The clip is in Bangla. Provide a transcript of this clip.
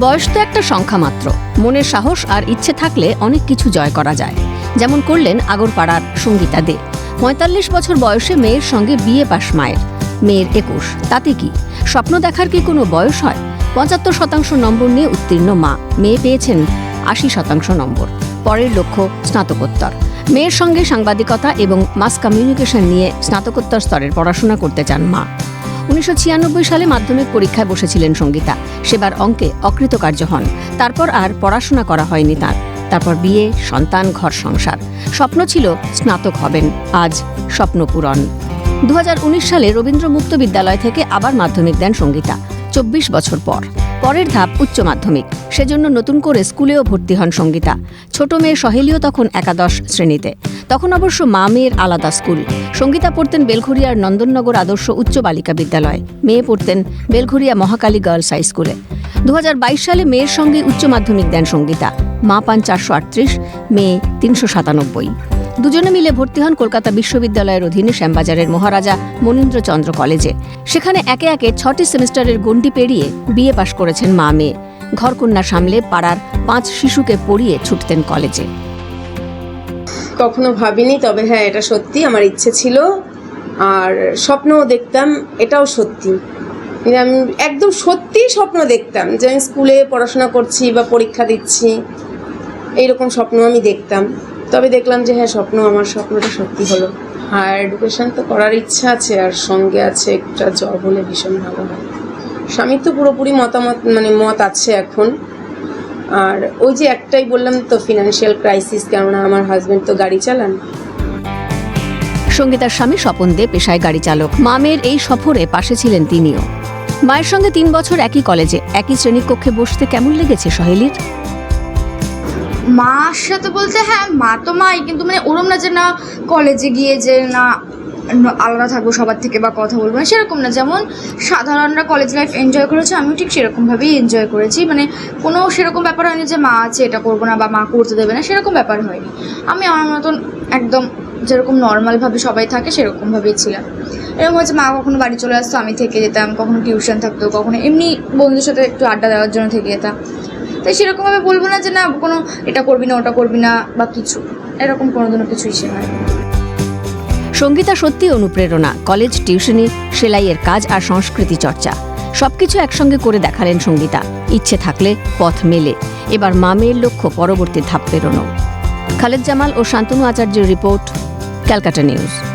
বয়স তো একটা সংখ্যা মাত্র। মনের সাহস আর ইচ্ছে থাকলে অনেক কিছু জয় করা যায়। যেমন করলেন আগরপাড়ার সঙ্গীতা দে। পঁয়তাল্লিশ বছর বয়সে মেয়ের সঙ্গে বিয়ে পাশ মায়ের। মেয়ের একুশ, তাতে কি? স্বপ্ন দেখার কি কোনো বয়স হয়? পঁচাত্তর শতাংশ নম্বর নিয়ে উত্তীর্ণ মা। মেয়ে পেয়েছেন আশি শতাংশ নম্বর। পরের লক্ষ্য স্নাতকোত্তর। মেয়ের সঙ্গে সাংবাদিকতা এবং মাস কমিউনিকেশন নিয়ে স্নাতকোত্তর স্তরের পড়াশোনা করতে চান মা। উনিশশো সালে মাধ্যমিক পরীক্ষায় বসেছিলেন সঙ্গীতা। সেবার অঙ্কে অকৃতকার্য হন। তারপর আর পড়াশোনা করা হয়নি তাঁর। তারপর বিয়ে, সন্তান, ঘর সংসার। স্বপ্ন ছিল স্নাতক হবেন। আজ স্বপ্ন পূরণ। দু হাজার উনিশ সালে রবীন্দ্র মুক্ত বিদ্যালয় থেকে আবার মাধ্যমিক দেন সঙ্গীতা, চব্বিশ বছর পর। পরের ধাপ উচ্চ মাধ্যমিক। সেজন্য নতুন করে স্কুলেও ভর্তি হন সঙ্গীতা। ছোট মেয়ে সহেলিও তখন একাদশ শ্রেণীতে। তখন অবশ্য মা মেয়ের আলাদা স্কুল। সঙ্গীতা পড়তেন বেলঘরিয়ার নন্দননগর আদর্শ উচ্চ বালিকা বিদ্যালয়। মেয়ে পড়তেন বেলঘরিয়া মহাকালী গার্লস হাই স্কুলে। দু হাজার বাইশ সালে মেয়ের সঙ্গে উচ্চ মাধ্যমিক দেন সঙ্গীতা। মা পান চারশো আটত্রিশ, মেয়ে তিনশো সাতানব্বই। দুজনে মিলে ভর্তি হন কলকাতা বিশ্ববিদ্যালয়ের অধীনে শ্যামবাজারের মহারাজা মনীন্দ্রচন্দ্র কলেজে। সেখানে একে একে ছটি সেমিস্টারের গণ্ডি পেরিয়ে বিয়ে পাশ করেছেন মা মেয়ে। ঘরকন্যা সামলে পাড়ার পাঁচ শিশুকে পড়িয়ে ছুটতেন কলেজে। কখনো ভাবিনি, তবে হ্যাঁ এটা সত্যি, আমার ইচ্ছে ছিল। আর স্বপ্নও দেখতাম, এটাও সত্যি। আমি একদম সত্যি স্বপ্ন দেখতাম যে আমি স্কুলে পড়াশোনা করছি বা পরীক্ষা দিচ্ছি, এইরকম স্বপ্ন আমি দেখতাম। তবে দেখলাম যে হ্যাঁ স্বপ্ন আমার স্বপ্নটা সত্যি হলো। হায়ার এডুকেশন তো করার ইচ্ছা আছে, আর সঙ্গে আছে একটা জব হলে ভীষণ ভালো হয়। স্বামীর তো পুরোপুরি মতামত মানে মত আছে এখন। আর ওই যে একটাই বললাম তো ফিনান্সিয়াল ক্রাইসিস কেননা আমার হাজব্যান্ড তো গাড়ি চালান। সঙ্গীতার স্বামী স্বপন দে পেশায় গাড়ি চালক। মামের এই সফরে পাশে ছিলেন তিনিও। মায়ের সঙ্গে তিন বছর একই কলেজে, একই শ্রেণীকক্ষে বসতে কেমন লেগেছে, সহেলির? মার সাথে বলতে হ্যাঁ মা তো মাই, কিন্তু মানে ওরম না যে না কলেজে গিয়ে যে না আলাদা থাকব সবার থেকে বা কথা বলব না সেরকম না। যেমন সাধারণরা কলেজ লাইফ এনজয় করেছে, আমিও ঠিক সেরকমভাবেই এনজয় করেছি। মানে কোনো সেরকম ব্যাপার হয়নি যে মা আছে, এটা করব না বা মা করতে দেবে না, সেরকম ব্যাপার হয়নি। আমি আমার মতন একদম যেরকম নর্মালভাবে সবাই থাকে, সেরকমভাবেই ছিলাম। এরকম হচ্ছে মা কখনো বাড়ি চলে আসতো, আমি থেকে যেতাম, কখনো টিউশন থাকতো, কখনো এমনি বন্ধুদের সাথে একটু আড্ডা দেওয়ার জন্য থেকে যেতাম। তাই সেরকমভাবে বলব না যে না, কোনো এটা করবি না, ওটা করবি না, বা কিছু। এরকম কোনোদিনও কিছুই ছিল না। সঙ্গীতা সত্যি অনুপ্রেরণা, কলেজ, টিউশনি, সেলাইয়ের কাজ আর সংস্কৃতি চর্চা। সবকিছু একসঙ্গে করে দেখালেন সঙ্গীতা। ইচ্ছে থাকলে পথ মেলে। এবার মা মেয়ের লক্ষ্য পরবর্তী ধাপ পেরোনো। খালেদ জামাল ও শান্তনু আচার্যের রিপোর্ট, ক্যালকাটা নিউজ।